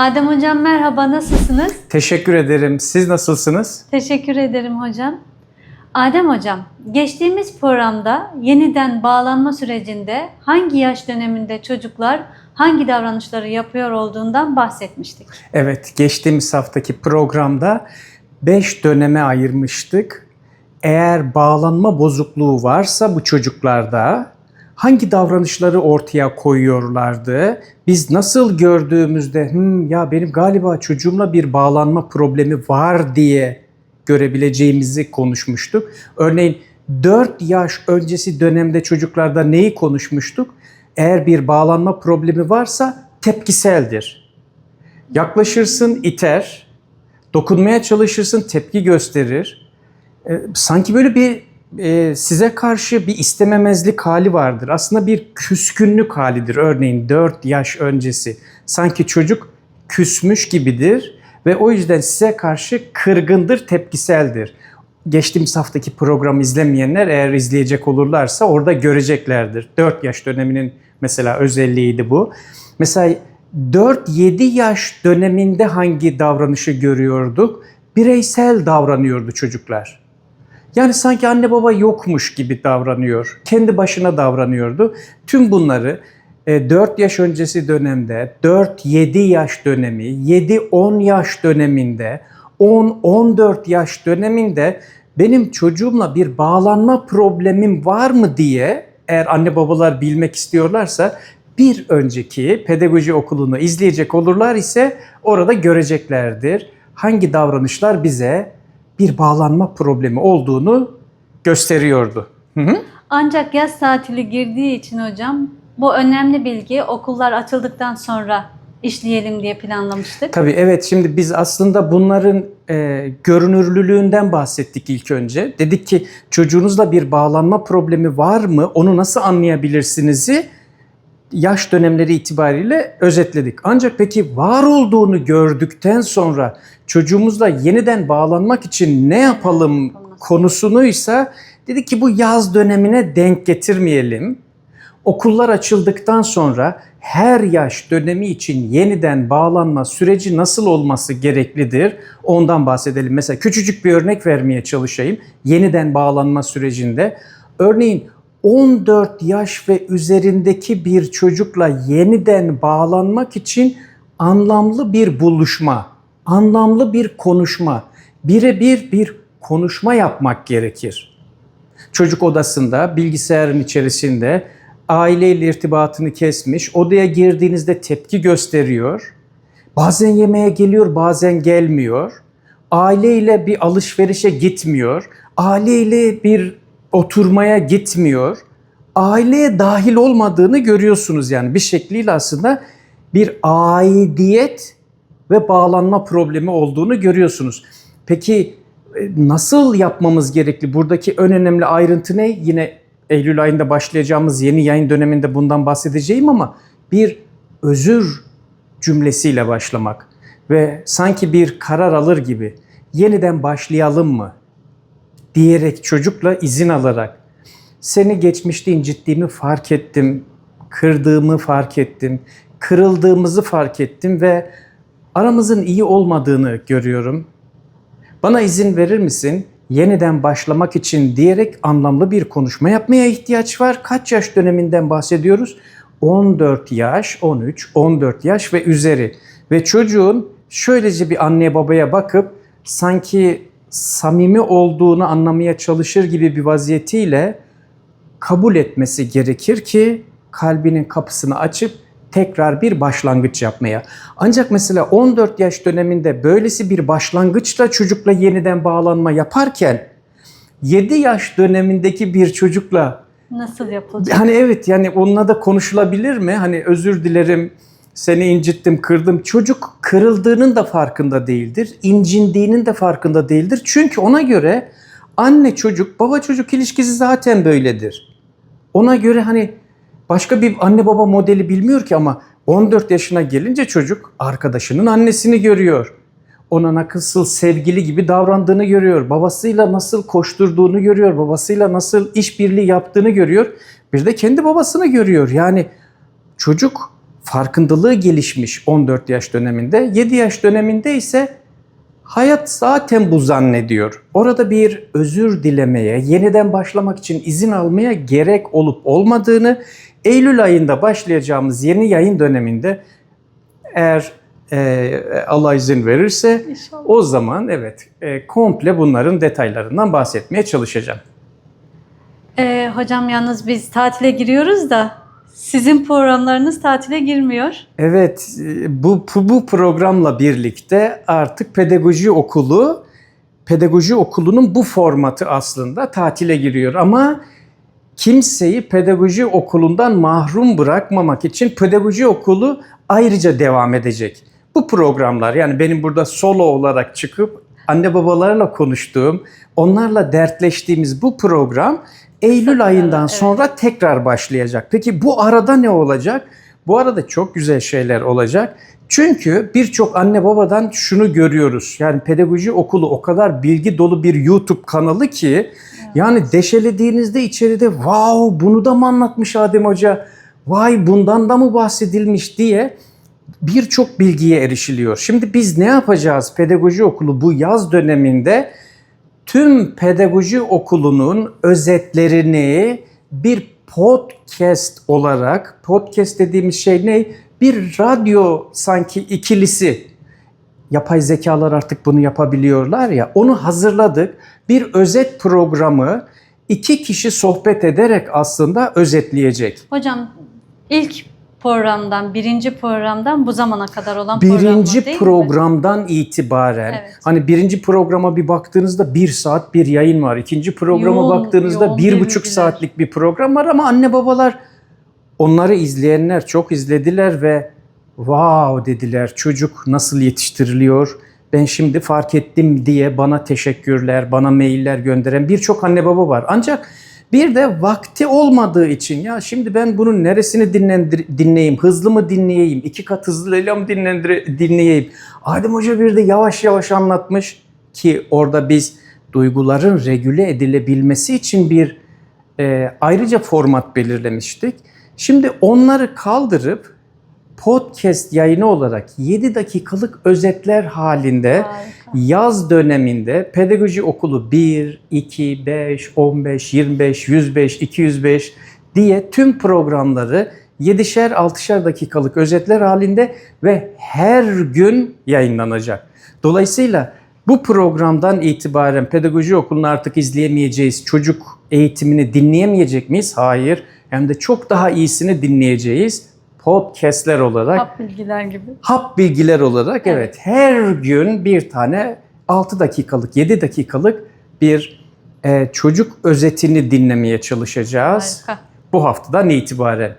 Adem Hocam merhaba, nasılsınız? Teşekkür ederim. Siz nasılsınız? Teşekkür ederim hocam. Adem Hocam, geçtiğimiz programda yeniden bağlanma sürecinde hangi yaş döneminde çocuklar hangi davranışları yapıyor olduğundan bahsetmiştik. Evet, geçtiğimiz haftaki programda 5 döneme ayırmıştık. Eğer bağlanma bozukluğu varsa bu çocuklarda hangi davranışları ortaya koyuyorlardı? Biz nasıl gördüğümüzde "Hmm, ya benim galiba çocuğumla bir bağlanma problemi var diye görebileceğimizi konuşmuştuk. Örneğin 4 yaş öncesi dönemde çocuklarda neyi konuşmuştuk? Eğer bir bağlanma problemi varsa tepkiseldir. Yaklaşırsın iter, dokunmaya çalışırsın tepki gösterir. E, sanki böyle bir e, size karşı bir istememezlik hali vardır. Aslında bir küskünlük halidir. Örneğin 4 yaş öncesi. Sanki çocuk küsmüş gibidir ve o yüzden size karşı kırgındır, tepkiseldir. Geçtiğimiz haftaki programı izlemeyenler eğer izleyecek olurlarsa orada göreceklerdir. 4 yaş döneminin mesela özelliğiydi bu. Mesela 4-7 yaş döneminde hangi davranışı görüyorduk? Bireysel davranıyordu çocuklar. Yani sanki anne baba yokmuş gibi davranıyor. Kendi başına davranıyordu. Tüm bunları e, 4 yaş öncesi dönemde, 4-7 yaş dönemi, 7-10 yaş döneminde, 10-14 yaş döneminde benim çocuğumla bir bağlanma problemim var mı diye eğer anne babalar bilmek istiyorlarsa bir önceki pedagoji okulunu izleyecek olurlar ise orada göreceklerdir. Hangi davranışlar bize bir bağlanma problemi olduğunu gösteriyordu. Hı hı. Ancak yaz tatili girdiği için hocam bu önemli bilgi okullar açıldıktan sonra işleyelim diye planlamıştık. Tabii evet şimdi biz aslında bunların e, görünürlülüğünden bahsettik ilk önce. Dedik ki çocuğunuzla bir bağlanma problemi var mı? Onu nasıl anlayabilirsinizi yaş dönemleri itibariyle özetledik. Ancak peki var olduğunu gördükten sonra çocuğumuzla yeniden bağlanmak için ne yapalım konusunuysa dedik ki bu yaz dönemine denk getirmeyelim. Okullar açıldıktan sonra her yaş dönemi için yeniden bağlanma süreci nasıl olması gereklidir? Ondan bahsedelim. Mesela küçücük bir örnek vermeye çalışayım. Yeniden bağlanma sürecinde. Örneğin 14 yaş ve üzerindeki bir çocukla yeniden bağlanmak için anlamlı bir buluşma, anlamlı bir konuşma, birebir bir konuşma yapmak gerekir. Çocuk odasında, bilgisayarın içerisinde aileyle irtibatını kesmiş, odaya girdiğinizde tepki gösteriyor. Bazen yemeğe geliyor, bazen gelmiyor. Aileyle bir alışverişe gitmiyor. Aileyle bir oturmaya gitmiyor. Aileye dahil olmadığını görüyorsunuz yani bir şekliyle aslında bir aidiyet ve bağlanma problemi olduğunu görüyorsunuz. Peki e, nasıl yapmamız gerekli? Buradaki en önemli ayrıntı ne? Yine Eylül ayında başlayacağımız yeni yayın döneminde bundan bahsedeceğim ama bir özür cümlesiyle başlamak ve sanki bir karar alır gibi yeniden başlayalım mı diyerek çocukla izin alarak seni geçmişte incittiğimi fark ettim, kırdığımı fark ettim, kırıldığımızı fark ettim ve aramızın iyi olmadığını görüyorum. Bana izin verir misin? Yeniden başlamak için diyerek anlamlı bir konuşma yapmaya ihtiyaç var. Kaç yaş döneminden bahsediyoruz? 14 yaş, 13, 14 yaş ve üzeri. Ve çocuğun şöylece bir anneye babaya bakıp sanki samimi olduğunu anlamaya çalışır gibi bir vaziyetiyle kabul etmesi gerekir ki kalbinin kapısını açıp tekrar bir başlangıç yapmaya. Ancak mesela 14 yaş döneminde böylesi bir başlangıçla çocukla yeniden bağlanma yaparken 7 yaş dönemindeki bir çocukla Nasıl yapılacak? hani evet yani onunla da konuşulabilir mi? Hani özür dilerim seni incittim, kırdım. Çocuk kırıldığının da farkında değildir. incindiğinin de farkında değildir. Çünkü ona göre anne çocuk, baba çocuk ilişkisi zaten böyledir. Ona göre hani başka bir anne baba modeli bilmiyor ki ama 14 yaşına gelince çocuk arkadaşının annesini görüyor. Ona nasıl sevgili gibi davrandığını görüyor. Babasıyla nasıl koşturduğunu görüyor. Babasıyla nasıl işbirliği yaptığını görüyor. Bir de kendi babasını görüyor. Yani çocuk farkındalığı gelişmiş 14 yaş döneminde. 7 yaş döneminde ise hayat zaten bu zannediyor. Orada bir özür dilemeye, yeniden başlamak için izin almaya gerek olup olmadığını Eylül ayında başlayacağımız yeni yayın döneminde eğer e, Allah izin verirse İnşallah. o zaman evet e, komple bunların detaylarından bahsetmeye çalışacağım. Ee, hocam yalnız biz tatile giriyoruz da sizin programlarınız tatile girmiyor. Evet, e, bu bu programla birlikte artık pedagoji okulu pedagoji okulunun bu formatı aslında tatile giriyor ama kimseyi pedagoji okulundan mahrum bırakmamak için pedagoji okulu ayrıca devam edecek. Bu programlar yani benim burada solo olarak çıkıp anne babalarla konuştuğum, onlarla dertleştiğimiz bu program Eylül ayından evet. sonra tekrar başlayacak. Peki bu arada ne olacak? Bu arada çok güzel şeyler olacak. Çünkü birçok anne babadan şunu görüyoruz. Yani pedagoji okulu o kadar bilgi dolu bir YouTube kanalı ki yani deşelediğinizde içeride wow bunu da mı anlatmış Adem Hoca? Vay bundan da mı bahsedilmiş diye birçok bilgiye erişiliyor. Şimdi biz ne yapacağız pedagoji okulu bu yaz döneminde? Tüm pedagoji okulunun özetlerini bir podcast olarak, podcast dediğimiz şey ne? Bir radyo sanki ikilisi. Yapay zekalar artık bunu yapabiliyorlar ya. Onu hazırladık. Bir özet programı iki kişi sohbet ederek aslında özetleyecek. Hocam ilk programdan, birinci programdan bu zamana kadar olan Birinci değil mi? programdan itibaren Evet. hani birinci programa bir baktığınızda bir saat bir yayın var. İkinci programa Yoğun, baktığınızda yoğun bir bir buçuk bilgiler. saatlik bir program var ama anne babalar onları izleyenler çok izlediler ve wow dediler çocuk nasıl yetiştiriliyor ben şimdi fark ettim diye bana teşekkürler, bana mailler gönderen birçok anne baba var. Ancak bir de vakti olmadığı için ya şimdi ben bunun neresini dinlendir- dinleyeyim, hızlı mı dinleyeyim, iki kat hızlıyla mı dinlendir- dinleyeyim. Adem Hoca bir de yavaş yavaş anlatmış ki orada biz duyguların regüle edilebilmesi için bir e, ayrıca format belirlemiştik. Şimdi onları kaldırıp podcast yayını olarak 7 dakikalık özetler halinde Harika. yaz döneminde pedagoji okulu 1, 2, 5, 15, 25, 105, 205 diye tüm programları 7'şer 6'şer dakikalık özetler halinde ve her gün yayınlanacak. Dolayısıyla bu programdan itibaren pedagoji okulunu artık izleyemeyeceğiz. Çocuk eğitimini dinleyemeyecek miyiz? Hayır. Hem de çok daha iyisini dinleyeceğiz. Podcastler olarak Hap bilgiler gibi. hap bilgiler olarak evet. Evet. her gün bir tane 6 dakikalık 7 dakikalık bir e, çocuk özetini dinlemeye çalışacağız Harika. bu haftadan itibaren.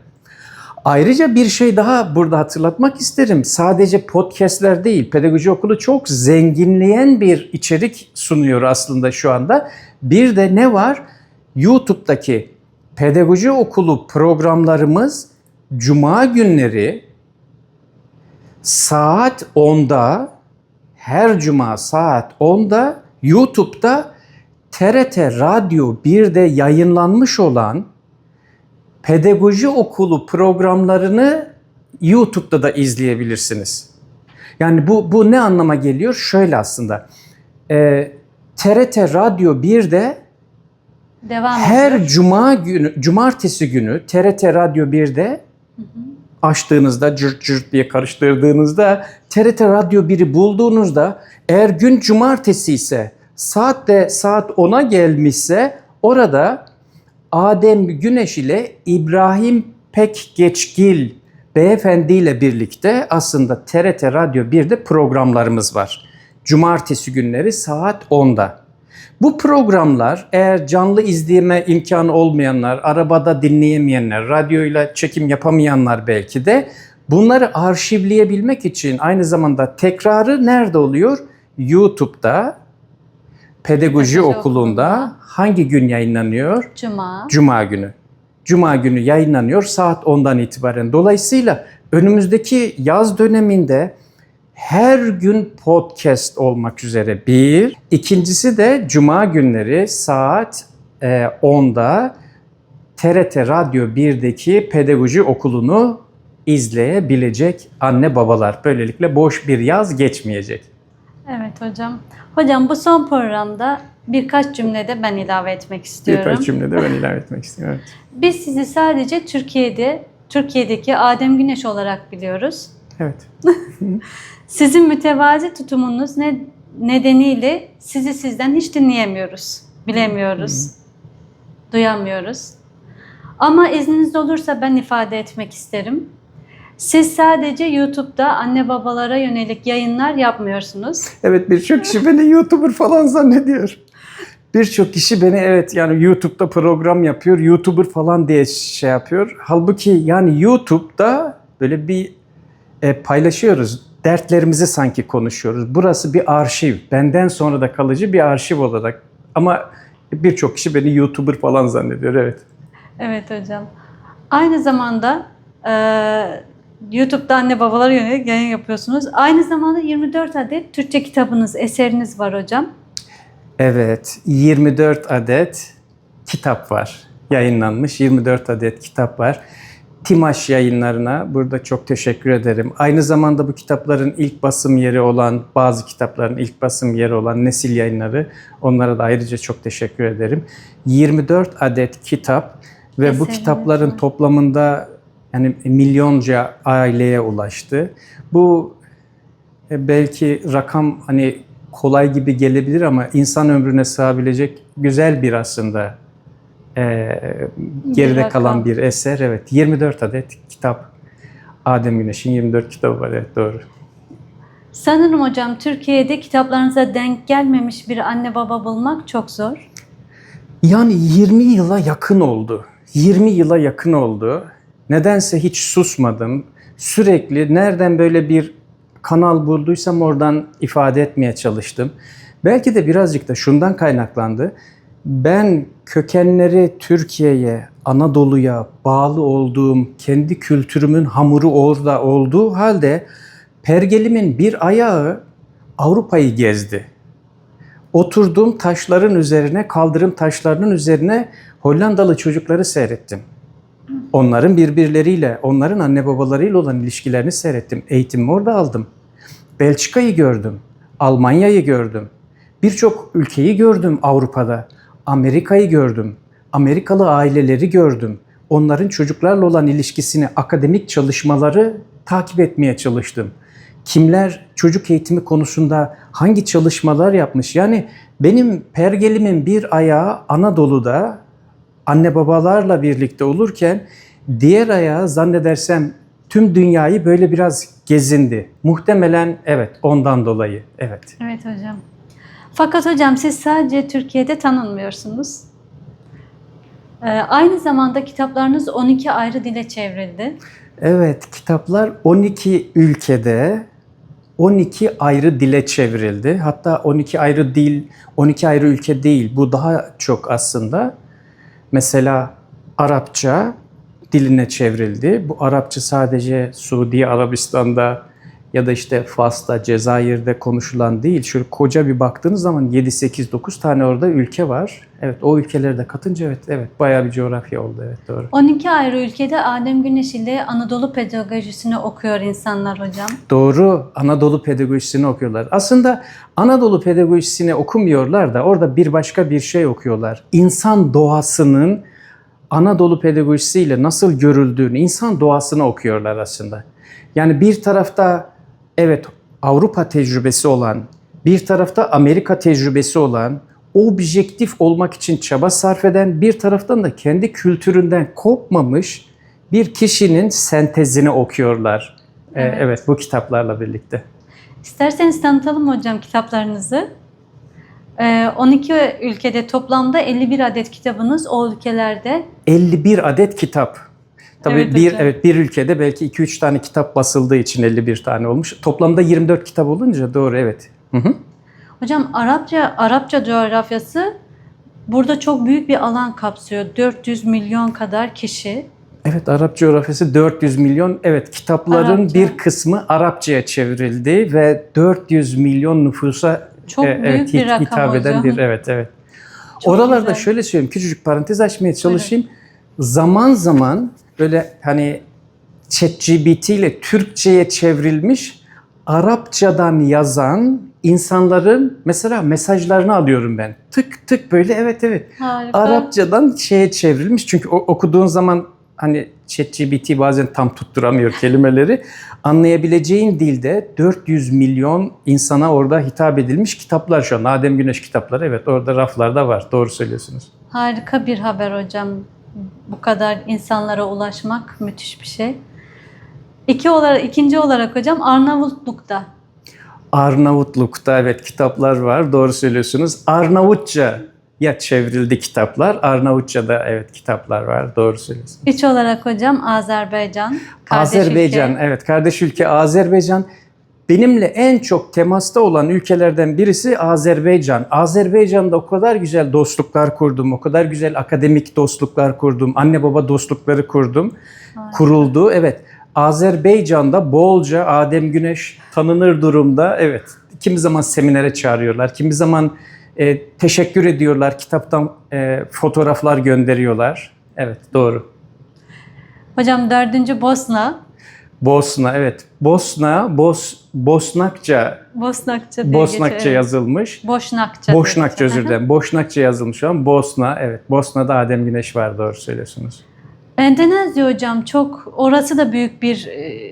Ayrıca bir şey daha burada hatırlatmak isterim. Sadece podcastler değil, pedagoji okulu çok zenginleyen bir içerik sunuyor aslında şu anda. Bir de ne var? YouTube'daki pedagoji okulu programlarımız cuma günleri saat 10'da her cuma saat 10'da YouTube'da TRT Radyo 1'de yayınlanmış olan pedagoji okulu programlarını YouTube'da da izleyebilirsiniz. Yani bu bu ne anlama geliyor? Şöyle aslında. Ee, TRT Radyo 1'de Devam her ediyor. cuma günü, cumartesi günü TRT Radyo 1'de açtığınızda cırt cırt diye karıştırdığınızda TRT Radyo 1'i bulduğunuzda eğer gün cumartesi ise saat de saat 10'a gelmişse orada Adem Güneş ile İbrahim Pekgeçgil beyefendi ile birlikte aslında TRT Radyo 1'de programlarımız var. Cumartesi günleri saat 10'da. Bu programlar eğer canlı izleme imkanı olmayanlar, arabada dinleyemeyenler, radyoyla çekim yapamayanlar belki de bunları arşivleyebilmek için aynı zamanda tekrarı nerede oluyor? YouTube'da, Pedagoji Pedagoji Okulu'nda Okulu'nda. hangi gün yayınlanıyor? Cuma. Cuma günü. Cuma günü yayınlanıyor saat 10'dan itibaren. Dolayısıyla önümüzdeki yaz döneminde her gün podcast olmak üzere bir. İkincisi de cuma günleri saat e, 10'da TRT Radyo 1'deki pedagoji okulunu izleyebilecek anne babalar. Böylelikle boş bir yaz geçmeyecek. Evet hocam. Hocam bu son programda birkaç cümlede ben ilave etmek istiyorum. Birkaç cümlede ben ilave etmek istiyorum. Evet. Biz sizi sadece Türkiye'de, Türkiye'deki Adem Güneş olarak biliyoruz. evet. Sizin mütevazi tutumunuz ne, nedeniyle sizi sizden hiç dinleyemiyoruz, bilemiyoruz, duyamıyoruz. Ama izniniz olursa ben ifade etmek isterim. Siz sadece YouTube'da anne babalara yönelik yayınlar yapmıyorsunuz. Evet birçok kişi beni YouTuber falan zannediyor. Birçok kişi beni evet yani YouTube'da program yapıyor, YouTuber falan diye şey yapıyor. Halbuki yani YouTube'da böyle bir e, paylaşıyoruz. Dertlerimizi sanki konuşuyoruz. Burası bir arşiv. Benden sonra da kalıcı bir arşiv olarak. Ama birçok kişi beni YouTuber falan zannediyor evet. Evet hocam. Aynı zamanda e, YouTube'da anne babalara yönelik yayın yapıyorsunuz. Aynı zamanda 24 adet Türkçe kitabınız, eseriniz var hocam. Evet, 24 adet kitap var. Yayınlanmış 24 adet kitap var. Timaş yayınlarına burada çok teşekkür ederim. Aynı zamanda bu kitapların ilk basım yeri olan, bazı kitapların ilk basım yeri olan Nesil Yayınları, onlara da ayrıca çok teşekkür ederim. 24 adet kitap ve bu kitapların toplamında yani milyonca aileye ulaştı. Bu e, belki rakam hani kolay gibi gelebilir ama insan ömrüne sığabilecek güzel bir aslında e, geride rakam. kalan bir eser. Evet 24 adet kitap. Adem Güneş'in 24 kitabı var evet doğru. Sanırım hocam Türkiye'de kitaplarınıza denk gelmemiş bir anne baba bulmak çok zor. Yani 20 yıla yakın oldu. 20 yıla yakın oldu. Nedense hiç susmadım. Sürekli nereden böyle bir kanal bulduysam oradan ifade etmeye çalıştım. Belki de birazcık da şundan kaynaklandı. Ben kökenleri Türkiye'ye, Anadolu'ya bağlı olduğum, kendi kültürümün hamuru orada olduğu halde pergelimin bir ayağı Avrupa'yı gezdi. Oturduğum taşların üzerine, kaldırım taşlarının üzerine Hollandalı çocukları seyrettim. Onların birbirleriyle, onların anne babalarıyla olan ilişkilerini seyrettim. Eğitimimi orada aldım. Belçika'yı gördüm. Almanya'yı gördüm. Birçok ülkeyi gördüm Avrupa'da. Amerika'yı gördüm. Amerikalı aileleri gördüm. Onların çocuklarla olan ilişkisini, akademik çalışmaları takip etmeye çalıştım. Kimler çocuk eğitimi konusunda hangi çalışmalar yapmış? Yani benim pergelimin bir ayağı Anadolu'da anne babalarla birlikte olurken diğer ayağı zannedersem tüm dünyayı böyle biraz gezindi. Muhtemelen evet ondan dolayı evet. Evet hocam. Fakat hocam siz sadece Türkiye'de tanınmıyorsunuz. Ee, aynı zamanda kitaplarınız 12 ayrı dile çevrildi. Evet kitaplar 12 ülkede 12 ayrı dile çevrildi. Hatta 12 ayrı dil, 12 ayrı ülke değil. Bu daha çok aslında. Mesela Arapça diline çevrildi. Bu Arapça sadece Suudi Arabistan'da ya da işte Fas'ta, Cezayir'de konuşulan değil. Şöyle koca bir baktığınız zaman 7 8 9 tane orada ülke var. Evet o ülkeleri de katınca evet evet bayağı bir coğrafya oldu evet doğru. 12 ayrı ülkede Adem Güneş ile Anadolu pedagojisini okuyor insanlar hocam. Doğru Anadolu pedagojisini okuyorlar. Aslında Anadolu pedagojisini okumuyorlar da orada bir başka bir şey okuyorlar. İnsan doğasının Anadolu pedagojisiyle nasıl görüldüğünü, insan doğasını okuyorlar aslında. Yani bir tarafta evet Avrupa tecrübesi olan, bir tarafta Amerika tecrübesi olan, objektif olmak için çaba sarf eden, bir taraftan da kendi kültüründen kopmamış bir kişinin sentezini okuyorlar. Ee, Evet. evet bu kitaplarla birlikte. İsterseniz tanıtalım hocam kitaplarınızı. Ee, 12 ülkede toplamda 51 adet kitabınız o ülkelerde 51 adet kitap. Tabii Evet bir hocam. evet bir ülkede belki 2-3 tane kitap basıldığı için 51 tane olmuş. Toplamda 24 kitap olunca doğru evet. Hı hı. Hocam Arapça Arapça coğrafyası burada çok büyük bir alan kapsıyor. 400 milyon kadar kişi. Evet Arap coğrafyası 400 milyon. Evet kitapların Arapça. bir kısmı Arapçaya çevrildi ve 400 milyon nüfusa Çok e, büyük evet, bir rakam hitap eden hocam. bir evet evet. Çok Oralarda güzel. şöyle söyleyeyim küçücük parantez açmaya çalışayım. Zaman zaman böyle hani ChatGPT ile Türkçe'ye çevrilmiş Arapçadan yazan insanların mesela mesajlarını alıyorum ben. Tık tık böyle evet evet. Harika. Arapçadan şeye çevrilmiş. Çünkü o- okuduğun zaman hani ChatGPT bazen tam tutturamıyor kelimeleri. Anlayabileceğin dilde 400 milyon insana orada hitap edilmiş kitaplar şu an. Adem Güneş kitapları evet orada raflarda var. Doğru söylüyorsunuz. Harika bir haber hocam. Bu kadar insanlara ulaşmak müthiş bir şey. İki olarak, ikinci olarak hocam Arnavutluk'ta. Arnavutluk'ta evet kitaplar var. Doğru söylüyorsunuz. Arnavutça ya çevrildi kitaplar. Arnavutça'da evet kitaplar var. Doğru söylüyorsunuz. Üç olarak hocam Azerbaycan. kardeş Azerbaycan, ülke. evet kardeş ülke Azerbaycan. Benimle en çok temasta olan ülkelerden birisi Azerbaycan. Azerbaycan'da o kadar güzel dostluklar kurdum, o kadar güzel akademik dostluklar kurdum, anne baba dostlukları kurdum, kuruldu. Evet, Azerbaycan'da bolca Adem Güneş tanınır durumda. Evet, kimi zaman seminere çağırıyorlar, kimi zaman e, teşekkür ediyorlar, kitaptan e, fotoğraflar gönderiyorlar. Evet, doğru. Hocam dördüncü Bosna. Bosna evet. Bosna, Bos, Bosnakça, Bosnakça diye Bosnakça geçiyor. yazılmış. Boşnakça. Boşnakça özür dilerim. Boşnakça yazılmış şu an. Bosna evet. Bosna'da Adem Güneş var doğru söylüyorsunuz. Endonezya hocam çok orası da büyük bir e,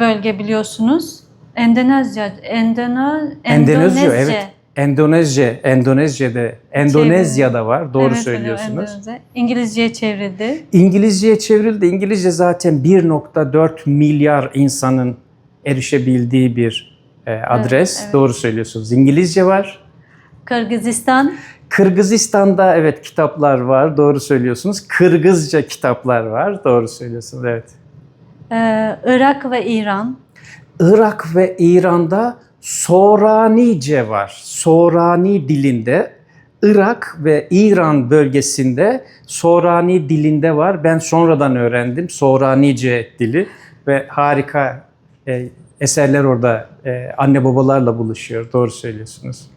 bölge biliyorsunuz. Endonezya, Endono, Endonezya Endonezya. evet. Endonezya, Endonezya'da, Endonezya'da var. Doğru Evet söylüyorsunuz. Endonezya. İngilizceye çevrildi. İngilizceye çevrildi. İngilizce zaten 1.4 milyar insanın erişebildiği bir e, adres. evet. Doğru söylüyorsunuz. İngilizce var. Kırgızistan, Kırgızistan'da evet kitaplar var. Doğru söylüyorsunuz. Kırgızca kitaplar var. Doğru söylüyorsunuz. Evet. e, Irak ve İran. Irak ve İran'da Soranice var. Sorani dilinde. Irak ve İran bölgesinde Sorani dilinde var. Ben sonradan öğrendim Soranice dili ve harika e, eserler orada e, anne babalarla buluşuyor. Doğru söylüyorsunuz.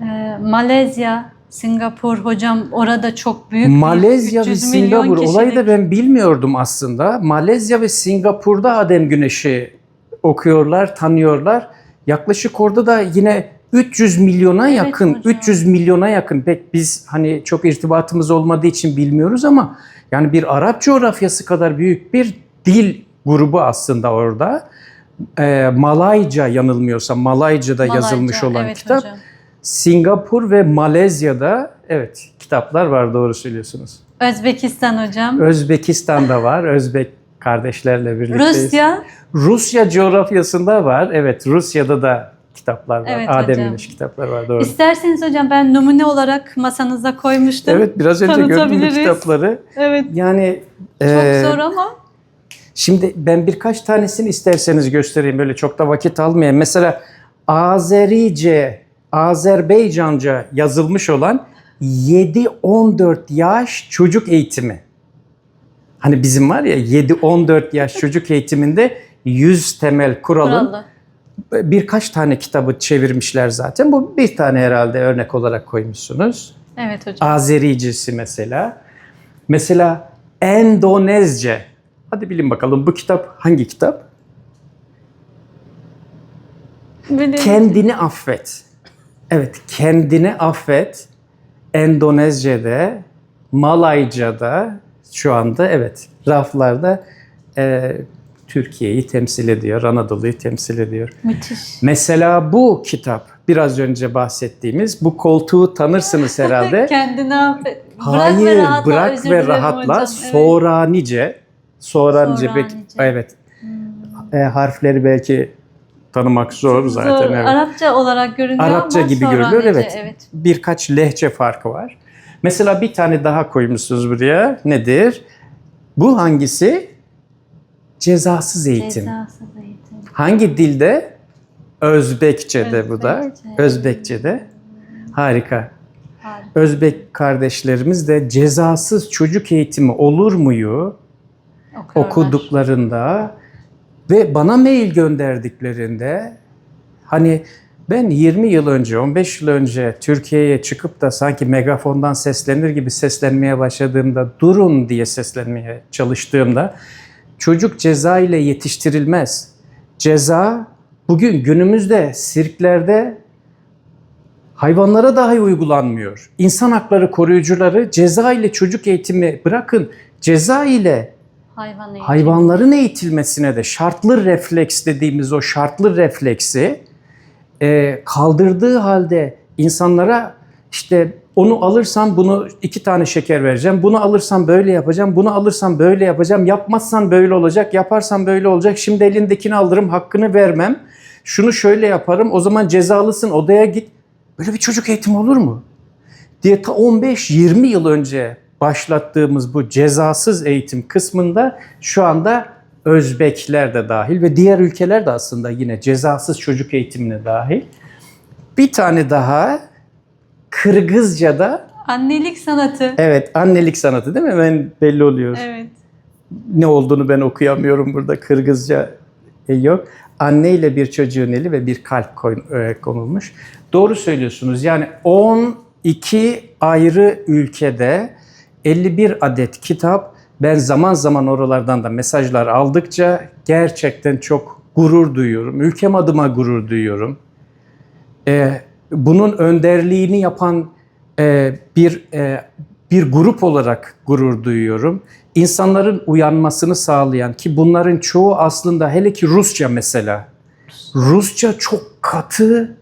e, Malezya, Singapur hocam orada çok büyük. Malezya ve 300 milyon Singapur olayı da ben bilmiyordum aslında. Malezya ve Singapur'da Adem Güneş'i okuyorlar, tanıyorlar. Yaklaşık orada da yine 300 milyona Evet yakın, hocam. 300 milyona yakın. Pek biz hani çok irtibatımız olmadığı için bilmiyoruz ama yani bir Arap coğrafyası kadar büyük bir dil grubu aslında orada. Ee, Malayca yanılmıyorsam Malayca'da Malayca, yazılmış olan evet kitap. hocam. Singapur ve Malezya'da evet kitaplar var doğru söylüyorsunuz. Özbekistan hocam. Özbekistan'da var. Özbek kardeşlerle birlikteyiz. Rusya, Rusya coğrafyasında var. Evet Rusya'da da kitaplar var. Evet Adem. Güneş kitaplar var doğru. İsterseniz hocam ben numune olarak masanıza koymuştum. Evet biraz önce gördüm bu kitapları. Evet. Yani Çok e, zor ama Şimdi ben birkaç tanesini isterseniz göstereyim böyle çok da vakit almayayım. Mesela Azerice, Azerbaycanca yazılmış olan 7-14 yaş çocuk eğitimi. Hani bizim var ya 7-14 yaş çocuk eğitiminde 100 temel kuralın kuralı. birkaç tane kitabı çevirmişler zaten. Bu bir tane herhalde örnek olarak koymuşsunuz. Evet hocam. Azericesi mesela. Mesela Endonezce. Hadi bilin bakalım bu kitap hangi kitap? De- Kendini affet. Evet, kendini affet. Endonezce'de, Malayca'da şu anda evet raflarda e, Türkiye'yi temsil ediyor, Anadolu'yu temsil ediyor. Müthiş. Mesela bu kitap biraz önce bahsettiğimiz bu koltuğu tanırsınız herhalde. Kendini affet. Hayır, bırak ve rahatla. bırak ve rahatla. hocam. Evet. Soranice. Soranice. Belki, Soranice. evet. E, harfleri belki tanımak zor zaten. Zor. evet. Arapça olarak görünüyor Arapça ama gibi görülüyor. Evet. evet. Birkaç lehçe farkı var. Mesela bir tane daha koymuşsunuz buraya. Nedir? Bu hangisi? Cezasız eğitim. Cezasız eğitim. Hangi dilde? Özbekçe'de bu da. Özbekçe. Özbekçe'de. Harika. Harika. Özbek kardeşlerimiz de cezasız çocuk eğitimi olur muyu Okuyorlar. okuduklarında ve bana mail gönderdiklerinde hani ben 20 yıl önce, 15 yıl önce Türkiye'ye çıkıp da sanki megafondan seslenir gibi seslenmeye başladığımda, durun diye seslenmeye çalıştığımda Çocuk ceza ile yetiştirilmez. Ceza bugün günümüzde sirklerde hayvanlara dahi uygulanmıyor. İnsan hakları koruyucuları ceza ile çocuk eğitimi bırakın ceza ile Hayvan eğitimi. hayvanların eğitilmesine de şartlı refleks dediğimiz o şartlı refleksi e, kaldırdığı halde insanlara işte onu alırsam bunu iki tane şeker vereceğim, bunu alırsam böyle yapacağım, bunu alırsam böyle yapacağım, yapmazsan böyle olacak, yaparsan böyle olacak, şimdi elindekini alırım, hakkını vermem, şunu şöyle yaparım, o zaman cezalısın, odaya git. Böyle bir çocuk eğitimi olur mu? diye ta 15-20 yıl önce başlattığımız bu cezasız eğitim kısmında şu anda Özbekler de dahil ve diğer ülkeler de aslında yine cezasız çocuk eğitimine dahil. Bir tane daha Kırgızca'da Annelik sanatı. evet annelik sanatı değil mi? Hemen belli oluyor. Evet. Ne olduğunu ben okuyamıyorum burada Kırgızca e, yok. Anne ile bir çocuğun eli ve bir kalp e, konulmuş. Doğru söylüyorsunuz. Yani 12 ayrı ülkede 51 adet kitap. Ben zaman zaman oralardan da mesajlar aldıkça gerçekten çok gurur duyuyorum. Ülkem adıma gurur duyuyorum. Ee, bunun önderliğini yapan e, bir e, bir grup olarak gurur duyuyorum. İnsanların uyanmasını sağlayan ki bunların çoğu aslında hele ki Rusça mesela. Rusça çok katı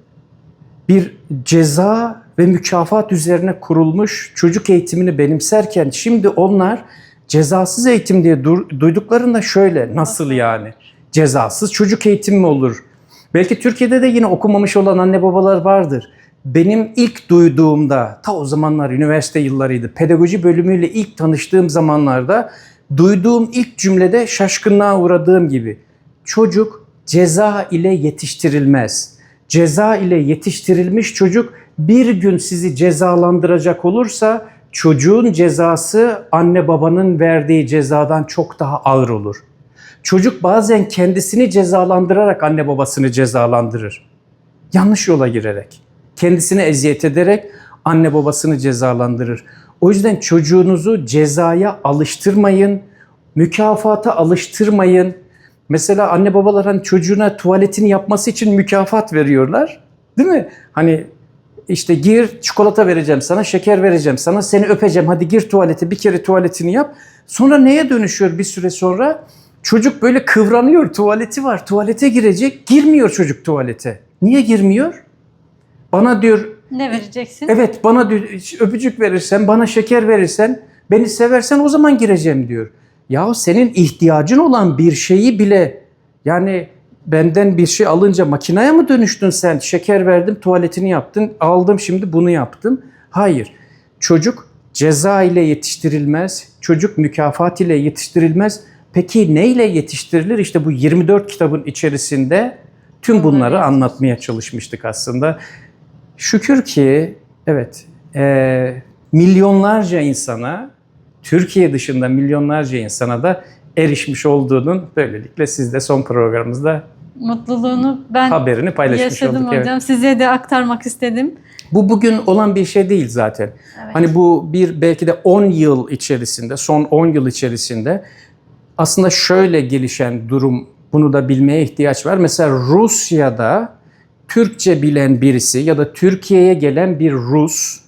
bir ceza ve mükafat üzerine kurulmuş çocuk eğitimini benimserken şimdi onlar cezasız eğitim diye duyduklarında şöyle nasıl yani cezasız çocuk eğitimi mi olur? Belki Türkiye'de de yine okumamış olan anne babalar vardır. Benim ilk duyduğumda ta o zamanlar üniversite yıllarıydı. Pedagoji bölümüyle ilk tanıştığım zamanlarda duyduğum ilk cümlede şaşkınlığa uğradığım gibi çocuk ceza ile yetiştirilmez. Ceza ile yetiştirilmiş çocuk bir gün sizi cezalandıracak olursa çocuğun cezası anne babanın verdiği cezadan çok daha ağır olur. Çocuk bazen kendisini cezalandırarak anne babasını cezalandırır. Yanlış yola girerek, kendisine eziyet ederek anne babasını cezalandırır. O yüzden çocuğunuzu cezaya alıştırmayın, mükafata alıştırmayın. Mesela anne babalar hani çocuğuna tuvaletini yapması için mükafat veriyorlar. Değil mi? Hani işte gir çikolata vereceğim sana, şeker vereceğim sana, seni öpeceğim. Hadi gir tuvalete bir kere tuvaletini yap. Sonra neye dönüşüyor bir süre sonra? Çocuk böyle kıvranıyor. Tuvaleti var. Tuvalete girecek. Girmiyor çocuk tuvalete. Niye girmiyor? Bana diyor Ne vereceksin? Evet bana diyor, öpücük verirsen, bana şeker verirsen, beni seversen o zaman gireceğim diyor. Ya senin ihtiyacın olan bir şeyi bile yani benden bir şey alınca makineye mı dönüştün sen? Şeker verdim, tuvaletini yaptın, aldım şimdi bunu yaptım. Hayır. Çocuk ceza ile yetiştirilmez. Çocuk mükafat ile yetiştirilmez. Peki neyle yetiştirilir? İşte bu 24 kitabın içerisinde tüm bunları anlatmaya çalışmıştık aslında. Şükür ki evet e, milyonlarca insana Türkiye dışında milyonlarca insana da erişmiş olduğunun böylelikle siz de son programımızda Mutluluğunu ben haberini paylaşmış yaşadım olduk. Evet. hocam. Size de aktarmak istedim. Bu bugün olan bir şey değil zaten. Evet. Hani bu bir belki de 10 yıl içerisinde, son 10 yıl içerisinde aslında şöyle gelişen durum bunu da bilmeye ihtiyaç var. Mesela Rusya'da Türkçe bilen birisi ya da Türkiye'ye gelen bir Rus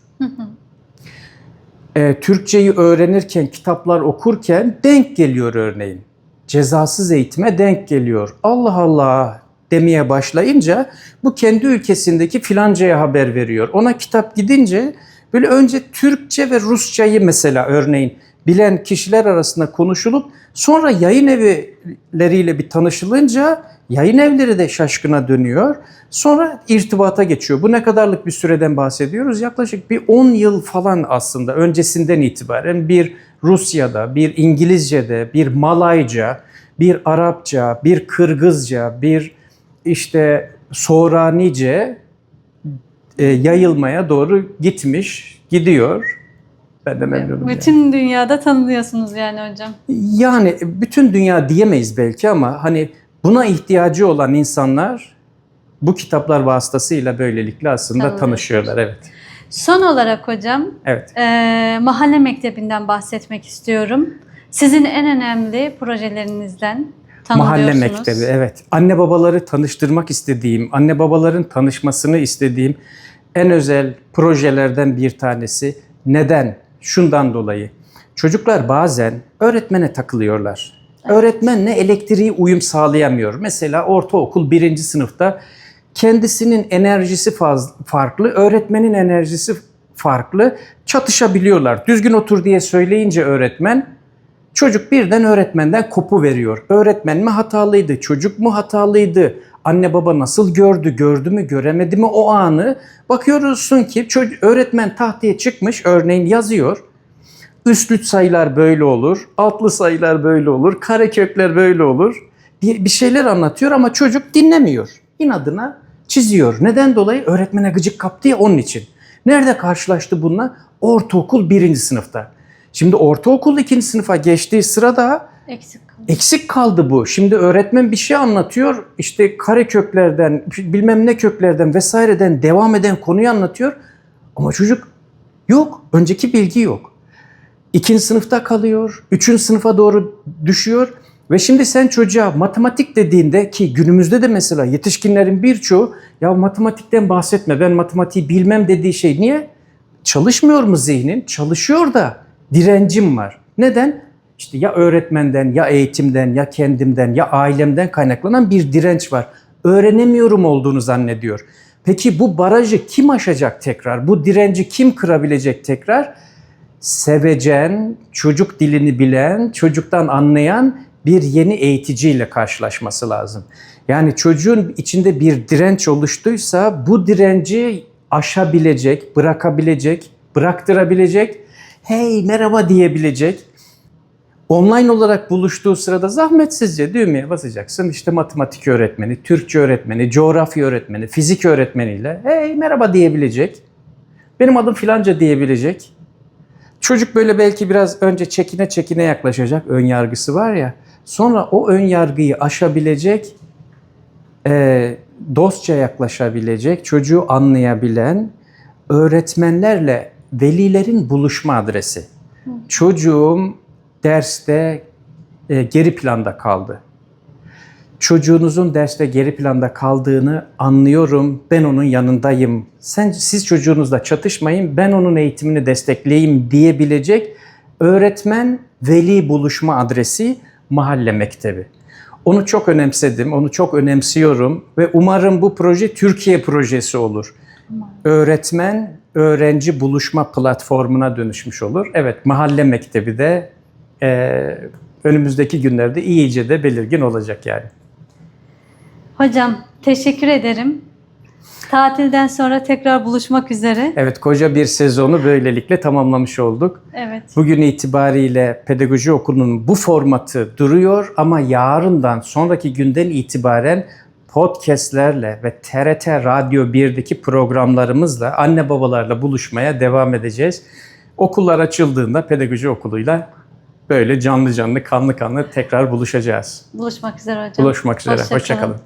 e, Türkçeyi öğrenirken, kitaplar okurken denk geliyor örneğin. Cezasız eğitime denk geliyor. Allah Allah demeye başlayınca bu kendi ülkesindeki filancaya haber veriyor. Ona kitap gidince böyle önce Türkçe ve Rusçayı mesela örneğin bilen kişiler arasında konuşulup sonra yayın evleriyle bir tanışılınca yayın evleri de şaşkına dönüyor. Sonra irtibata geçiyor. Bu ne kadarlık bir süreden bahsediyoruz? Yaklaşık bir 10 yıl falan aslında öncesinden itibaren bir Rusya'da, bir İngilizce'de, bir Malayca, bir Arapça, bir Kırgızca, bir işte Soranice e, yayılmaya doğru gitmiş, gidiyor. Ben de memnunum. yani. Bütün dünyada tanınıyorsunuz yani hocam. Yani bütün dünya diyemeyiz belki ama hani buna ihtiyacı olan insanlar bu kitaplar vasıtasıyla böylelikle aslında Tanınıyor. tanışıyorlar. Evet. Son olarak hocam Evet. eee, mahalle mektebinden bahsetmek istiyorum. Sizin en önemli projelerinizden Mahalle mektebi evet. Anne babaları tanıştırmak istediğim, anne babaların tanışmasını istediğim en özel projelerden bir tanesi. Neden? Şundan dolayı. Çocuklar bazen öğretmene takılıyorlar. Öğretmenle elektriği uyum sağlayamıyor. Mesela ortaokul birinci sınıfta kendisinin enerjisi faz- farklı, öğretmenin enerjisi farklı. Çatışabiliyorlar. Düzgün otur diye söyleyince öğretmen Çocuk birden öğretmenden kopu veriyor. Öğretmen mi hatalıydı, çocuk mu hatalıydı? Anne baba nasıl gördü, gördü mü, göremedi mi o anı? Bakıyorsun ki öğretmen tahtaya çıkmış, örneğin yazıyor. Üstlü sayılar böyle olur, altlı sayılar böyle olur, karekökler böyle olur. Bir, bir şeyler anlatıyor ama çocuk dinlemiyor. İnadına çiziyor. Neden dolayı? Öğretmene gıcık kaptı ya onun için. Nerede karşılaştı bununla? Ortaokul birinci sınıfta. Şimdi ortaokul ikinci sınıfa geçtiği sırada Eksik kaldı. eksik kaldı bu. Şimdi öğretmen bir şey anlatıyor. İşte kare köklerden, bilmem ne köklerden vesaireden devam eden konuyu anlatıyor. Ama çocuk yok. Önceki bilgi yok. İkinci sınıfta kalıyor. Üçüncü sınıfa doğru düşüyor. Ve şimdi sen çocuğa matematik dediğinde ki günümüzde de mesela yetişkinlerin birçoğu ya matematikten bahsetme ben matematiği bilmem dediği şey niye? Çalışmıyor mu zihnin? Çalışıyor da direncim var. Neden? İşte ya öğretmenden, ya eğitimden, ya kendimden, ya ailemden kaynaklanan bir direnç var. Öğrenemiyorum olduğunu zannediyor. Peki bu barajı kim aşacak tekrar? Bu direnci kim kırabilecek tekrar? Sevecen, çocuk dilini bilen, çocuktan anlayan bir yeni eğiticiyle karşılaşması lazım. Yani çocuğun içinde bir direnç oluştuysa bu direnci aşabilecek, bırakabilecek, bıraktırabilecek, hey merhaba diyebilecek. Online olarak buluştuğu sırada zahmetsizce düğmeye basacaksın. İşte matematik öğretmeni, Türkçe öğretmeni, coğrafya öğretmeni, fizik öğretmeniyle hey merhaba diyebilecek. Benim adım filanca diyebilecek. Çocuk böyle belki biraz önce çekine çekine yaklaşacak. Ön yargısı var ya. Sonra o ön yargıyı aşabilecek, e, dostça yaklaşabilecek, çocuğu anlayabilen öğretmenlerle velilerin buluşma adresi. Çocuğum derste e, geri planda kaldı. Çocuğunuzun derste geri planda kaldığını anlıyorum. Ben onun yanındayım. Sen siz çocuğunuzla çatışmayın. Ben onun eğitimini destekleyeyim diyebilecek öğretmen veli buluşma adresi mahalle mektebi. Onu çok önemsedim, onu çok önemsiyorum ve umarım bu proje Türkiye projesi olur. Öğretmen öğrenci buluşma platformuna dönüşmüş olur. Evet, mahalle mektebi de e, önümüzdeki günlerde iyice de belirgin olacak yani. Hocam teşekkür ederim. Tatilden sonra tekrar buluşmak üzere. Evet, koca bir sezonu böylelikle tamamlamış olduk. Evet. Bugün itibariyle pedagoji okulunun bu formatı duruyor ama yarından sonraki günden itibaren podcastlerle ve TRT Radyo 1'deki programlarımızla anne babalarla buluşmaya devam edeceğiz. Okullar açıldığında pedagoji okuluyla böyle canlı canlı kanlı kanlı tekrar buluşacağız. Buluşmak üzere hocam. Buluşmak üzere. Hoşça kalın. Hoşçakalın.